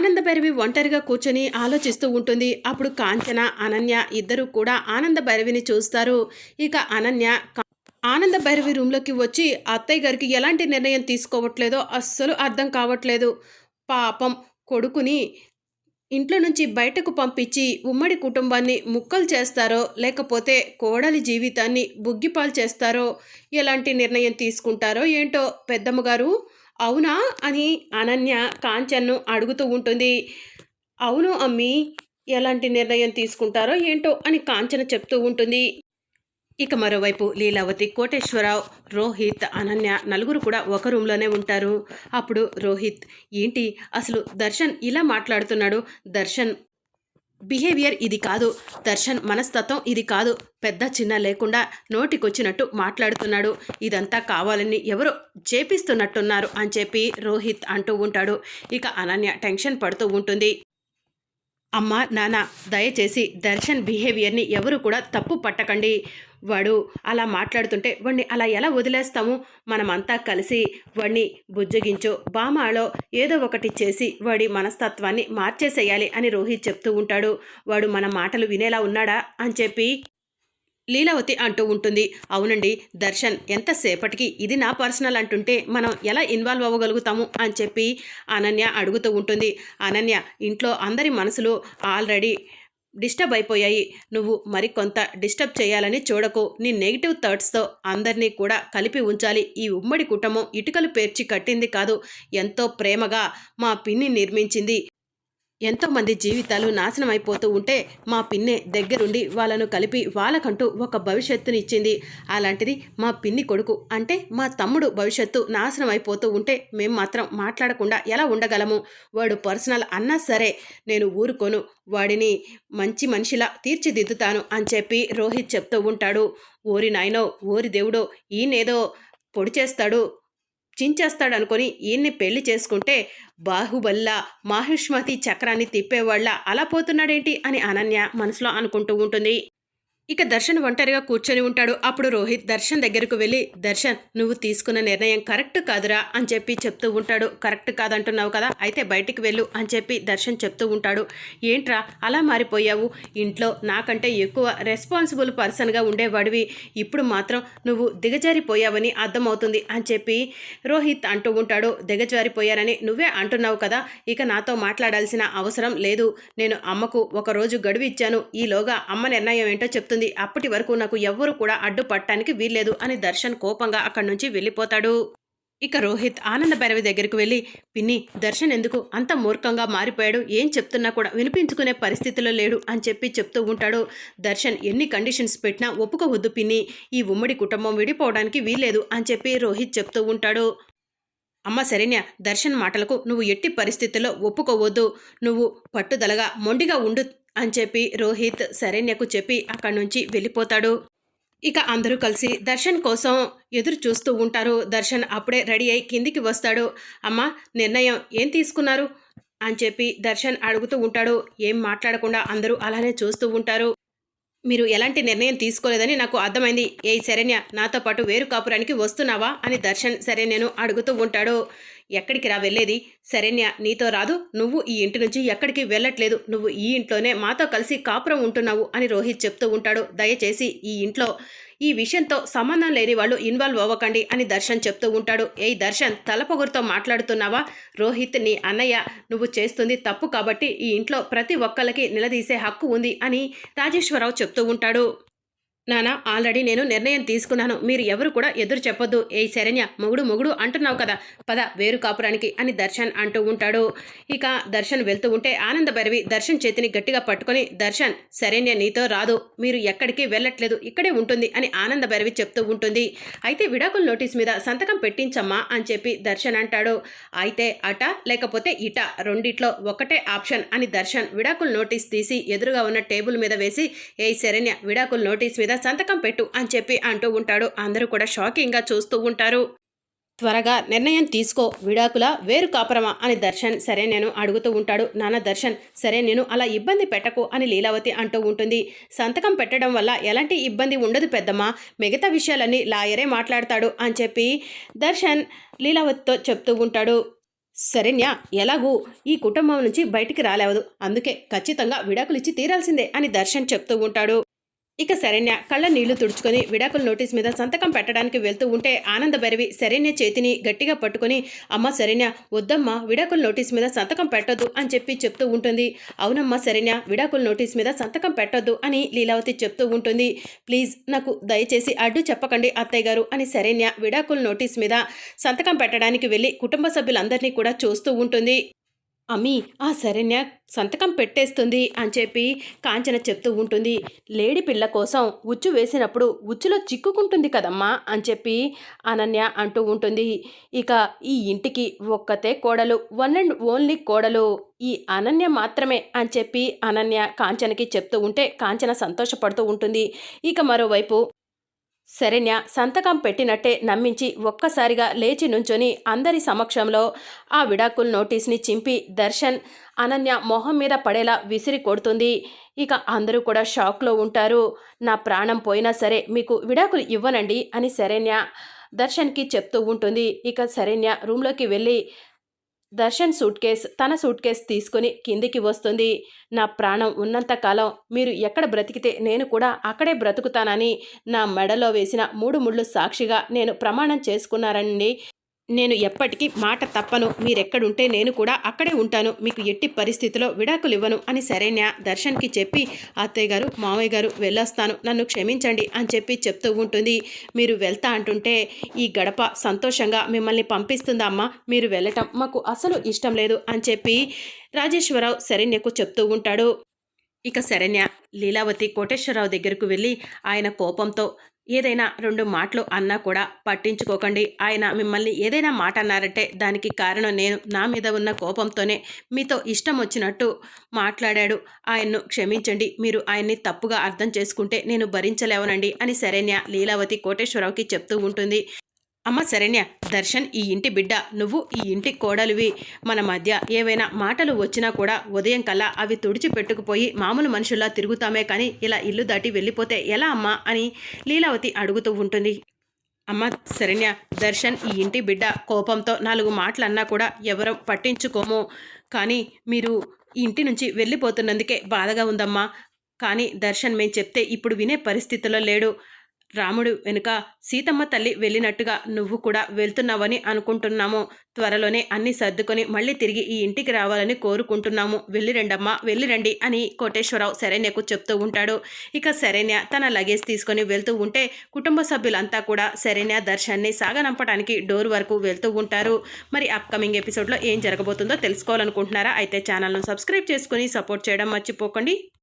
ఆనందభైరవి ఒంటరిగా కూర్చొని ఆలోచిస్తూ ఉంటుంది. అప్పుడు కాంచన అనన్య ఇద్దరు కూడా ఆనందభైరవిని చూస్తారు. ఇక అనన్య ఆనంద భైరవి రూమ్లోకి వచ్చి అత్తయ్య గారికి ఎలాంటి నిర్ణయం తీసుకోవట్లేదో అస్సలు అర్థం కావట్లేదు. పాపం కొడుకుని ఇంట్లో నుంచి బయటకు పంపించి ఉమ్మడి కుటుంబాన్ని ముక్కలు చేస్తారో లేకపోతే కోడలి జీవితాన్ని బుగ్గిపాలు చేస్తారో ఎలాంటి నిర్ణయం తీసుకుంటారో ఏంటో పెద్దమ్మగారు అవునా అని అనన్య కాంచన్ను అడుగుతూ ఉంటుంది. అవును అమ్మి ఎలాంటి నిర్ణయం తీసుకుంటారో ఏంటో అని కాంచన చెప్తూ ఉంటుంది. ఇక మరోవైపు లీలావతి కోటేశ్వరరావు రోహిత్ అనన్య నలుగురు కూడా ఒక రూమ్లోనే ఉంటారు. అప్పుడు రోహిత్ ఏంటి? అసలు దర్శన్ ఇలా మాట్లాడుతున్నాడు? దర్శన్ బిహేవియర్ ఇది కాదు. దర్శన్ మనస్తత్వం ఇది కాదు. పెద్ద చిన్న లేకుండా నోటికొచ్చినట్టు మాట్లాడుతున్నాడు. ఇదంతా కావాలని ఎవరో చేపిస్తున్నట్టున్నారు అని చెప్పి రోహిత్ అంటూ ఉంటాడు. ఇక అనన్య టెన్షన్ పడుతూ ఉంటుంది. అమ్మ నాన్న దయచేసి దర్శన్ బిహేవియర్ని ఎవరు కూడా తప్పు పట్టకండి. వాడు అలా మాట్లాడుతుంటే వాడిని అలా ఎలా వదిలేస్తాము? మనమంతా కలిసి వాడిని బుజ్జగించో బామాలో ఏదో ఒకటి చేసి వాడి మనస్తత్వాన్ని మార్చేసేయాలి అని రోహిత్ చెప్తూ ఉంటాడు. వాడు మన మాటలు వినేలా ఉన్నాడా అని చెప్పి లీలావతి అంటూ ఉంటుంది. అవునండి దర్శన్ ఎంతసేపటికి ఇది నా పర్సనల్ అంటుంటే మనం ఎలా ఇన్వాల్వ్ అవ్వగలుగుతాము అని చెప్పి అనన్య అడుగుతూ ఉంటుంది. అనన్య ఇంట్లో అందరి మనసులు ఆల్రెడీ డిస్టర్బ్ అయిపోయాయి. నువ్వు మరికొంత డిస్టర్బ్ చేయాలని చూడకు. నీ నెగిటివ్ థాట్స్తో అందరినీ కూడా కలిపి ఉంచాలి. ఈ ఉమ్మడి కుటుంబం ఇటుకలు పేర్చి కట్టింది కాదు. ఎంతో ప్రేమగా మా పిన్ని నిర్మించింది. ఎంతోమంది జీవితాలు నాశనం అయిపోతూ ఉంటే మా పిన్నే దగ్గరుండి వాళ్ళను కలిపి వాళ్ళకంటూ ఒక భవిష్యత్తుని ఇచ్చింది. అలాంటిది మా పిన్ని కొడుకు అంటే మా తమ్ముడు భవిష్యత్తు నాశనం అయిపోతూ ఉంటే మేం మాత్రం మాట్లాడకుండా ఎలా ఉండగలము? వాడు పర్సనల్ అన్నా సరే నేను ఊరుకోను. వాడిని మంచి మనిషిలా తీర్చిదిద్దుతాను అని చెప్పి రోహిత్ చెప్తూ ఉంటాడు. ఓరి నాయనో ఓరి దేవుడో ఈయనేదో పొడి చేస్తాడు. చించేస్తాడు అనుకొని ఈయన్ని పెళ్ళి చేసుకుంటే బాహుబల్లా మాహిష్మతి చక్రాన్ని తిప్పేవాళ్ళ అలా పోతున్నాడేంటి అని అనన్య మనసులో అనుకుంటూ ఉంటుంది. ఇక దర్శన్ ఒంటరిగా కూర్చొని ఉంటాడు. అప్పుడు రోహిత్ దర్శన్ దగ్గరకు వెళ్ళి దర్శన్ నువ్వు తీసుకున్న నిర్ణయం కరెక్ట్ కాదురా అని చెప్పి చెప్తూ ఉంటాడు. కరెక్ట్ కాదంటున్నావు కదా అయితే బయటికి వెళ్ళు అని చెప్పి దర్శన్ చెప్తూ ఉంటాడు. ఏంట్రా అలా మారిపోయావు? ఇంట్లో నాకంటే ఎక్కువ రెస్పాన్సిబుల్ పర్సన్గా ఉండేవాడివి. ఇప్పుడు మాత్రం నువ్వు దిగజారిపోయావని అర్థమవుతుంది అని చెప్పి రోహిత్ అంటూ ఉంటాడు. దిగజారిపోయారని నువ్వే అంటున్నావు కదా ఇక నాతో మాట్లాడాల్సిన అవసరం లేదు. నేను అమ్మకు ఒక రోజు గడువు ఇచ్చాను. ఈలోగా అమ్మ నిర్ణయం ఏంటో చెప్తుంది. అప్పటి వరకు నాకు ఎవ్వరూ కూడా అడ్డుపట్టడానికి వీల్లేదు అని దర్శన్ కోపంగా అక్కడి నుంచి వెళ్ళిపోతాడు. ఇక రోహిత్ ఆనంద భైరవి దగ్గరికి వెళ్ళి పిన్ని దర్శన్ ఎందుకు అంత మూర్ఖంగా మారిపోయాడు? ఏం చెప్తున్నా కూడా వినిపించుకునే పరిస్థితిలో లేడు అని చెప్పి చెప్తూ ఉంటాడు. దర్శన్ ఎన్ని కండిషన్స్ పెట్టినా ఒప్పుకోవద్దు పిన్ని. ఈ ఉమ్మడి కుటుంబం విడిపోవడానికి వీల్లేదు అని చెప్పి రోహిత్ చెప్తూ ఉంటాడు. అమ్మ శరణ్య దర్శన్ మాటలకు నువ్వు ఎట్టి పరిస్థితుల్లో ఒప్పుకోవద్దు. నువ్వు పట్టుదలగా మొండిగా ఉండు అని చెప్పి రోహిత్ శరణ్యకు చెప్పి అక్కడి నుంచి వెళ్ళిపోతాడు. ఇక అందరూ కలిసి దర్శన్ కోసం ఎదురు చూస్తూ ఉంటారు. దర్శన్ అప్పుడే రెడీ అయి కిందికి వస్తాడు. అమ్మ నిర్ణయం ఏం తీసుకున్నారు? అని చెప్పి దర్శన్ అడుగుతూ ఉంటాడు. ఏం మాట్లాడకుండా అందరూ అలానే చూస్తూ ఉంటారు. మీరు ఎలాంటి నిర్ణయం తీసుకోలేదని నాకు అర్థమైంది. ఏ శరణ్య నాతో పాటు వేరు కాపురానికి వస్తున్నావా? అని దర్శన్ శరణ్యను అడుగుతూ ఉంటాడు. ఎక్కడికి రా వెళ్ళేది? శరణ్య నీతో రాదు. నువ్వు ఈ ఇంటి నుంచి ఎక్కడికి వెళ్ళట్లేదు. నువ్వు ఈ ఇంట్లోనే మాతో కలిసి కాపురం ఉంటున్నావు అని రోహిత్ చెప్తూ ఉంటాడు. దయచేసి ఈ ఇంట్లో ఈ విషయంతో సంబంధం లేని వాళ్ళు ఇన్వాల్వ్ అవ్వకండి అని దర్శన్ చెప్తూ ఉంటాడు. ఏయ్ దర్శన్ తలపొగురుతో మాట్లాడుతున్నావా? రోహిత్ నీ అన్నయ్య నువ్వు చేస్తుంది తప్పు కాబట్టి ఈ ఇంట్లో ప్రతి ఒక్కరికి నిలదీసే హక్కు ఉంది అని రాజేశ్వరరావు చెప్తూ ఉంటాడు. నానా ఆల్రెడీ నేను నిర్ణయం తీసుకున్నాను. మీరు ఎవరు కూడా ఎదురు చెప్పొద్దు. ఏ శరణ్య మొగుడు మొగుడు అంటున్నావు కదా. పద వేరు కాపురానికి అని దర్శన్ అంటూ ఉంటాడు. ఇక దర్శన్ వెళ్తూ ఉంటే ఆనంద భైరవి దర్శన్ చేతిని గట్టిగా పట్టుకొని దర్శన్ శరణ్య నీతో రాదు. మీరు ఎక్కడికి వెళ్ళట్లేదు. ఇక్కడే ఉంటుంది అని ఆనంద భైరవి చెప్తూ ఉంటుంది. అయితే విడాకుల నోటీస్ మీద సంతకం పెట్టించమ్మా అని చెప్పి దర్శన్ అంటాడు. అయితే అట లేకపోతే ఇట రెండిట్లో ఒకటే ఆప్షన్ అని దర్శన్ విడాకుల నోటీస్ తీసి ఎదురుగా ఉన్న టేబుల్ మీద వేసి ఏ శరణ్య విడాకుల నోటీస్ మీద సంతకం పెట్టు అని చెప్పి అంటూ ఉంటాడు. అందరూ కూడా షాకింగ్గా చూస్తూ ఉంటారు. త్వరగా నిర్ణయం తీసుకో విడాకుల వేరు కాపురమా అని దర్శన్ సరే నేను అడుగుతూ ఉంటాడు. నాన్న దర్శన్ సరే నేను అలా ఇబ్బంది పెట్టకు అని లీలావతి అంటూ ఉంటుంది. సంతకం పెట్టడం వల్ల ఎలాంటి ఇబ్బంది ఉండదు పెద్దమ్మా మిగతా విషయాలన్నీ లాయరే మాట్లాడతాడు అని చెప్పి దర్శన్ లీలావతితో చెప్తూ ఉంటాడు. సరేన్యా ఎలాగూ ఈ కుటుంబం నుంచి బయటికి రాలేవదు. అందుకే ఖచ్చితంగా విడాకులిచ్చి తీరాల్సిందే అని దర్శన్ చెప్తూ ఉంటాడు. ఇక శరణ్య కళ్ళ నీళ్ళు తుడుచుకొని విడాకుల నోటీస్ మీద సంతకం పెట్టడానికి వెళ్తూ ఉంటే ఆనందభైరవి శరణ్య చేతిని గట్టిగా పట్టుకొని అమ్మ శరణ్య వద్దమ్మా విడాకుల నోటీస్ మీద సంతకం పెట్టొద్దు అని చెప్పి చెప్తూ ఉంటుంది. అవునమ్మా శరణ్య విడాకుల నోటీస్ మీద సంతకం పెట్టొద్దు అని లీలావతి చెప్తూ ఉంటుంది. ప్లీజ్ నాకు దయచేసి అడ్డు చెప్పకండి అత్తయ్య గారు అని శరణ్య విడాకుల నోటీస్ మీద సంతకం పెట్టడానికి వెళ్ళి కుటుంబ సభ్యులందరినీ కూడా చూస్తూ ఉంటుంది. అమ్మి ఆ శరణ్య సంతకం పెట్టేస్తుంది అని చెప్పి కాంచన చెప్తూ ఉంటుంది. లేడి పిల్ల కోసం ఉచ్చు వేసినప్పుడు ఉచ్చులో చిక్కుకుంటుంది కదమ్మా అని చెప్పి అనన్య అంటూ ఉంటుంది. ఇక ఈ ఇంటికి ఒక్కతే కోడలు వన్ అండ్ ఓన్లీ కోడలు ఈ అనన్య మాత్రమే అని చెప్పి అనన్య కాంచనకి చెప్తూ ఉంటే కాంచన సంతోషపడుతూ ఉంటుంది. ఇక మరోవైపు శరణ్య సంతకం పెట్టినట్టే నమ్మించి ఒక్కసారిగా లేచి నుంచొని అందరి సమక్షంలో ఆ విడాకుల్ నోటీస్ని చింపి దర్శన్ అనన్య మొహం మీద పడేలా విసిరి కొడుతుంది. ఇక అందరూ కూడా షాక్లో ఉంటారు. నా ప్రాణం పోయినా సరే మీకు విడాకులు ఇవ్వనండి అని శరణ్య దర్శన్కి చెప్తూ ఉంటుంది. ఇక శరణ్య రూమ్లోకి వెళ్ళి దర్శన్ సూట్ కేస్ తన సూట్ కేస్ తీసుకుని కిందికి వస్తుంది. నా ప్రాణం ఉన్నంతకాలం మీరు ఎక్కడ బ్రతికితే నేను కూడా అక్కడే బ్రతుకుతానని నా మెడలో వేసిన మూడు ముళ్ళు సాక్షిగా నేను ప్రమాణం చేసుకున్నారండి నేను ఎప్పటికీ మాట తప్పను. మీరెక్కడుంటే నేను కూడా అక్కడే ఉంటాను. మీకు ఎట్టి పరిస్థితిలో విడాకులు ఇవ్వను అని శరణ్య దర్శన్కి చెప్పి అత్తయ్య గారు మామయ్య గారు వెళ్ళొస్తాను. నన్ను క్షమించండి అని చెప్పి చెప్తూ ఉంటుంది. మీరు వెళ్తా అంటుంటే ఈ గడప సంతోషంగా మిమ్మల్ని పంపిస్తుందా అమ్మా మీరు వెళ్ళటం మాకు అసలు ఇష్టం లేదు అని చెప్పి రాజేశ్వరరావు శరణ్యకు చెప్తూ ఉంటాడు. ఇక శరణ్య లీలావతి కోటేశ్వరరావు దగ్గరకు వెళ్ళి ఆయన కోపంతో ఏదైనా రెండు మాటలు అన్నా కూడా పట్టించుకోకండి. ఆయన మిమ్మల్ని ఏదైనా మాట అన్నారంటే దానికి కారణం నేను నా మీద ఉన్న కోపంతోనే మీతో ఇష్టం వచ్చినట్టు మాట్లాడాడు. ఆయన్ను క్షమించండి. మీరు ఆయన్ని తప్పుగా అర్థం చేసుకుంటే నేను భరించలేవనండి అని శరణ్య లీలావతి కోటేశ్వరరావుకి చెప్తూ ఉంటుంది. అమ్మ శరణ్య దర్శన్ ఈ ఇంటి బిడ్డ నువ్వు ఈ ఇంటి కోడలివి. మన మధ్య ఏవైనా మాటలు వచ్చినా కూడా ఉదయం కల్లా అవి తుడిచి పెట్టుకుపోయి మామూలు మనుషుల్లా తిరుగుతామే కానీ ఇలా ఇల్లు దాటి వెళ్ళిపోతే ఎలా అమ్మా అని లీలావతి అడుగుతూ ఉంటుంది. అమ్మ శరణ్య దర్శన్ ఈ ఇంటి బిడ్డ కోపంతో నాలుగు మాటలు అన్నా కూడా ఎవరో పట్టించుకోము. కానీ మీరు ఈ ఇంటి నుంచి వెళ్ళిపోతున్నందుకే బాధగా ఉందమ్మా. కానీ దర్శన్ మేము చెప్తే ఇప్పుడు వినే పరిస్థితిలో లేడు. రాముడు వెనుక సీతమ్మ తల్లి వెళ్ళినట్టుగా నువ్వు కూడా వెళ్తున్నావని అనుకుంటున్నాము. త్వరలోనే అన్ని సర్దుకొని మళ్ళీ తిరిగి ఈ ఇంటికి రావాలని కోరుకుంటున్నాము. వెళ్ళిరండమ్మా వెళ్ళిరండి అని కోటేశ్వరరావు శరణ్యకు చెప్తూ ఉంటాడు. ఇక శరణ్య తన లగేజ్ తీసుకొని వెళ్తూ ఉంటే కుటుంబ సభ్యులంతా కూడా శరణ్య దర్శన్ని సాగనంపడానికి డోర్ వరకు వెళ్తూ ఉంటారు. మరి అప్కమింగ్ ఎపిసోడ్లో ఏం జరగబోతుందో తెలుసుకోవాలనుకుంటున్నారా? అయితే ఛానల్ను సబ్స్క్రైబ్ చేసుకుని సపోర్ట్ చేయడం మర్చిపోకండి.